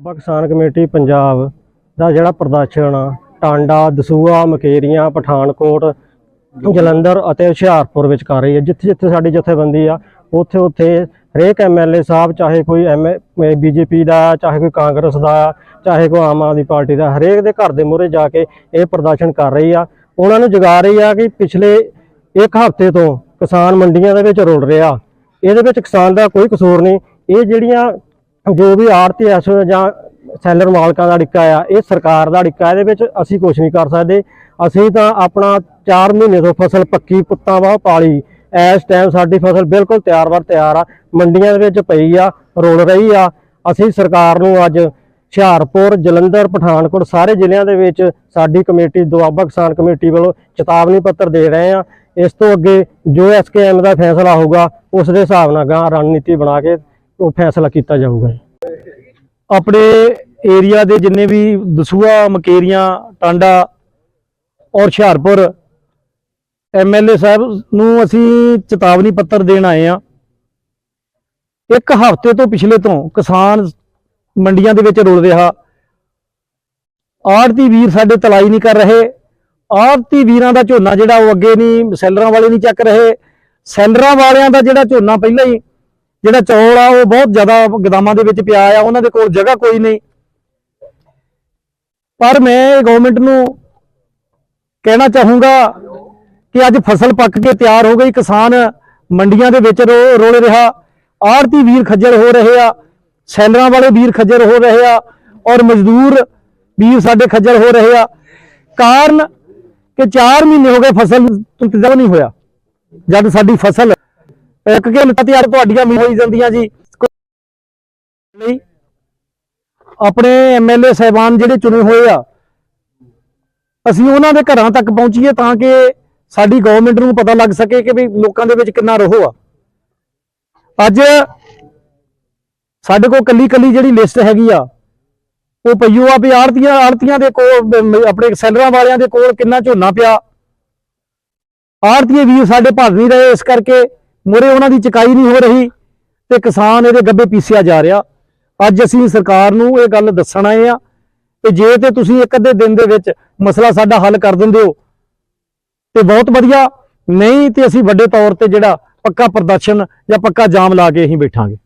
ਬਾਬਾ ਕਿਸਾਨ ਕਮੇਟੀ ਪੰਜਾਬ ਦਾ ਜਿਹੜਾ ਪ੍ਰਦਰਸ਼ਨ ਆ, ਟਾਂਡਾ ਦਸੂਆ ਮਕੇਰੀਆਂ, ਪਠਾਨਕੋਟ, ਜਲੰਧਰ ਅਤੇ ਹੁਸ਼ਿਆਰਪੁਰ ਵਿੱਚ ਕਰ ਰਹੀ ਹੈ ਜਿੱਥੇ ਜਿੱਥੇ ਸਾਡੀ ਜਥੇਬੰਦੀ ਆ, ਉੱਥੇ ਉੱਥੇ ਹਰੇਕ ਐਮਐਲਏ ਸਾਹਿਬ, ਚਾਹੇ ਕੋਈ ਐਮ ਬੀਜੇਪੀ ਦਾ, ਚਾਹੇ ਕੋਈ ਕਾਂਗਰਸ ਦਾ, ਚਾਹੇ ਕੋਈ ਆਮ ਆਦਮੀ ਪਾਰਟੀ ਦਾ, ਹਰੇਕ ਦੇ ਘਰ ਦੇ ਮੂਹਰੇ ਜਾ ਕੇ ਇਹ ਪ੍ਰਦਰਸ਼ਨ ਕਰ ਰਹੀ ਆ। ਉਹਨਾਂ ਨੂੰ ਜਗਾ ਰਹੀ ਆ ਕਿ ਪਿਛਲੇ ਇੱਕ ਹਫ਼ਤੇ ਤੋਂ ਕਿਸਾਨ ਮੰਡੀਆਂ ਦੇ ਵਿੱਚ ਰੁਲ ਰਿਹਾ। ਇਹਦੇ ਵਿੱਚ ਕਿਸਾਨ ਦਾ ਕੋਈ ਕਸੂਰ ਨਹੀਂ। ਇਹ ਜਿਹੜੀਆਂ ਜੋ ਵੀ ਆੜਤੀ ਐਸ ਜਾਂ ਸੈਲਰ ਮਾਲਕਾਂ ਦਾ ਅੜਿੱਕਾ ਆ, ਇਹ ਸਰਕਾਰ ਦਾ ਅੜਿੱਕਾ, ਇਹਦੇ ਵਿੱਚ ਅਸੀਂ ਕੁਝ ਨਹੀਂ ਕਰ ਸਕਦੇ। ਅਸੀਂ ਤਾਂ ਆਪਣਾ 4 ਮਹੀਨੇ ਤੋਂ ਫਸਲ ਪੱਕੀ, ਪੁੱਤਾਂ ਵਾਹ ਪਾਲੀ। ਇਸ ਟਾਈਮ ਸਾਡੀ ਫਸਲ ਬਿਲਕੁਲ ਤਿਆਰ ਵਰ ਤਿਆਰ ਆ, ਮੰਡੀਆਂ ਦੇ ਵਿੱਚ ਪਈ ਆ ਰੋਲ ਰਹੀ ਆ। ਅਸੀਂ ਸਰਕਾਰ ਨੂੰ ਅੱਜ ਹੁਸ਼ਿਆਰਪੁਰ, ਜਲੰਧਰ, ਪਠਾਨਕੋਟ ਸਾਰੇ ਜ਼ਿਲ੍ਹਿਆਂ ਦੇ ਵਿੱਚ ਸਾਡੀ ਕਮੇਟੀ, ਦੁਆਬਾ ਕਿਸਾਨ ਕਮੇਟੀ ਵੱਲੋਂ ਚੇਤਾਵਨੀ ਪੱਤਰ ਦੇ ਰਹੇ ਆ। ਇਸ ਤੋਂ ਅੱਗੇ ਜੋ ਐਸਕੇਐਮ ਦਾ ਫੈਸਲਾ ਹੋਊਗਾ, ਉਸ ਦੇ ਹਿਸਾਬ ਨਾਲ ਗਾਂ ਰਣਨੀਤੀ ਬਣਾ ਕੇ ਉਹ ਫੈਸਲਾ ਕੀਤਾ ਜਾਊਗਾ। ਆਪਣੇ ਏਰੀਆ ਦੇ ਜਿੰਨੇ ਵੀ ਦਸੂਆ ਮਕੇਰੀਆਂ, ਟਾਂਡਾ ਔਰ ਹੁਸ਼ਿਆਰਪੁਰ ਐਮਐਲਏ ਸਾਹਿਬ ਨੂੰ ਅਸੀਂ ਚੇਤਾਵਨੀ ਪੱਤਰ ਦੇਣ ਆਏ ਆ ਇੱਕ ਹਫ਼ਤੇ ਤੋਂ ਪਿਛਲੇ ਤੋਂ ਕਿਸਾਨ ਮੰਡੀਆਂ ਦੇ ਵਿੱਚ ਰੁਲ ਰਿਹਾ। ਆੜਤੀ ਵੀਰ ਸਾਡੇ ਤਲਾਈ ਨਹੀਂ ਕਰ ਰਹੇ। ਆੜਤੀ ਵੀਰਾਂ ਦਾ ਝੋਨਾ ਜਿਹੜਾ ਉਹ ਅੱਗੇ ਨਹੀਂ, ਸੈਲਰਾਂ ਵਾਲੇ ਨਹੀਂ ਚੱਕ ਰਹੇ। ਸੈਲਰਾਂ ਵਾਲਿਆਂ ਦਾ ਜਿਹੜਾ ਝੋਨਾ ਪਹਿਲਾਂ ਹੀ ਜਿਹੜਾ ਚੌਲ ਆ, ਉਹ ਬਹੁਤ ਜ਼ਿਆਦਾ ਗਦਾਮਾਂ ਦੇ ਵਿੱਚ ਪਿਆ ਆ, ਉਹਨਾਂ ਦੇ ਕੋਲ ਜਗ੍ਹਾ ਕੋਈ ਨਹੀਂ। ਪਰ ਮੈਂ ਗਵਰਨਮੈਂਟ ਨੂੰ ਕਹਿਣਾ ਚਾਹੂੰਗਾ ਕਿ ਅੱਜ ਫਸਲ ਪੱਕ ਕੇ ਤਿਆਰ ਹੋ ਗਈ, ਕਿਸਾਨ ਮੰਡੀਆਂ ਦੇ ਵਿੱਚ ਰੋ- ਰੁਲ ਰਿਹਾ। ਆੜਤੀ ਵੀਰ ਖੱਜਲ ਹੋ ਰਹੇ ਆ ਸੈਲਰਾਂ ਵਾਲੇ ਵੀਰ ਖੱਜਲ ਹੋ ਰਹੇ ਆ, ਔਰ ਮਜ਼ਦੂਰ ਵੀਰ ਸਾਡੇ ਖੱਜਲ ਹੋ ਰਹੇ ਆ। ਕਾਰਨ ਕਿ 4 ਮਹੀਨੇ ਹੋ ਗਏ ਫਸਲ ਇੰਤਜ਼ਾਮ ਨਹੀਂ ਹੋਇਆ, ਜਦ ਸਾਡੀ ਫਸਲ ਇੱਕ ਘੰਟਾ ਤਿਆਰ ਤੁਹਾਡੀਆਂ ਵੀ ਹੋਈ ਜਾਂਦੀਆਂ ਜੀ। ਨਹੀਂ। ਆਪਣੇ ਐਮਐਲਏ ਸਹਿਬਾਨ ਜਿਹੜੇ ਚੁਣੇ ਹੋਏ ਆ, ਅਸੀਂ ਉਹਨਾਂ ਦੇ ਘਰਾਂ ਤੱਕ ਪਹੁੰਚੀਏ ਤਾਂ ਕਿ ਸਾਡੀ ਗਵਰਨਮੈਂਟ ਨੂੰ ਪਤਾ ਲੱਗ ਸਕੇ ਕਿ ਵੀ ਲੋਕਾਂ ਦੇ ਵਿੱਚ ਕਿੰਨਾ ਰੋਹ ਆ। ਅੱਜ ਸਾਡੇ ਕੋਲ ਕੱਲੀ ਕੱਲੀ ਜਿਹੜੀ ਲਿਸਟ ਹੈਗੀ ਆ, ਉਹ ਪਈਓ ਆ ਵੀ ਆੜਤੀਆਂ ਆੜਤੀਆਂ ਦੇ ਕੋਲ ਆਪਣੇ ਸੈਲਰਾਂ ਵਾਲਿਆਂ ਦੇ ਕੋਲ ਕਿੰਨਾ ਝੋਨਾ ਪਿਆ। ਆੜਤੀਏ ਵੀ ਸਾਡੇ ਭਰ ਨਹੀਂ ਰਹੇ ਇਸ ਕਰਕੇ ਮੋਰੇ ਉਹਨਾਂ ਦੀ ਚਕਾਈ ਨਹੀਂ ਹੋ ਰਹੀ ਤੇ ਕਿਸਾਨ ਇਹਦੇ ਗੱਬੇ ਪੀਸਿਆ ਜਾ ਰਿਹਾ। ਅੱਜ ਅਸੀਂ ਸਰਕਾਰ ਨੂੰ ਇਹ ਗੱਲ ਦੱਸਣ ਆਏ ਆ ਕਿ ਜੇ ਤੇ ਤੁਸੀਂ ਇੱਕ ਅੱਧੇ ਦਿਨ ਦੇ ਵਿੱਚ ਮਸਲਾ ਸਾਡਾ ਹੱਲ ਕਰ ਦਿੰਦੇ ਹੋ ਤੇ ਬਹੁਤ ਵਧੀਆ। ਨਹੀਂ ਤੇ ਅਸੀਂ ਵੱਡੇ ਤੌਰ ਤੇ ਜਿਹੜਾ ਪੱਕਾ ਪ੍ਰਦਰਸ਼ਨ ਜਾਂ ਪੱਕਾ ਜਾਮ ਲਾ ਕੇ ਅਸੀਂ ਬੈਠਾਂਗੇ।